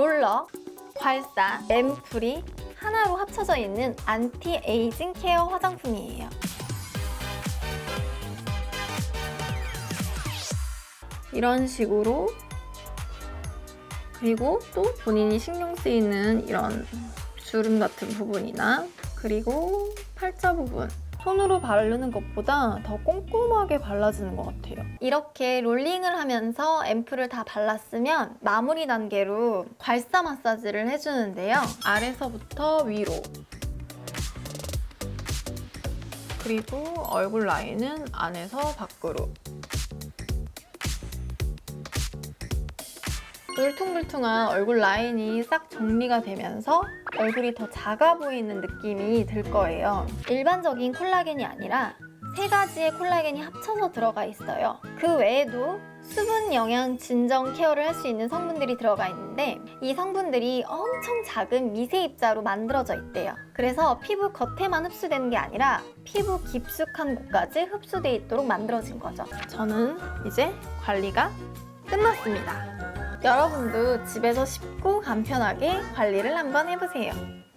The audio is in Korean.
롤러, 괄사, 앰플이 하나로 합쳐져 있는 안티 에이징 케어 화장품이에요. 이런 식으로 그리고 또 본인이 신경 쓰이는 이런 주름 같은 부분이나 그리고 팔자 부분 손으로 바르는 것보다 더 꼼꼼하게 발라지는 것 같아요. 이렇게 롤링을 하면서 앰플을 다 발랐으면 마무리 단계로 괄사 마사지를 해주는데요. 아래서부터 위로 그리고 얼굴 라인은 안에서 밖으로 울퉁불퉁한 얼굴 라인이 싹 정리가 되면서 얼굴이 더 작아 보이는 느낌이 들 거예요. 일반적인 콜라겐이 아니라 세 가지의 콜라겐이 합쳐서 들어가 있어요. 그 외에도 수분 영양 진정 케어를 할 수 있는 성분들이 들어가 있는데 이 성분들이 엄청 작은 미세 입자로 만들어져 있대요. 그래서 피부 겉에만 흡수되는 게 아니라 피부 깊숙한 곳까지 흡수돼 있도록 만들어진 거죠. 저는 이제 관리가 끝났습니다. 여러분도 집에서 쉽고 간편하게 관리를 한번 해보세요.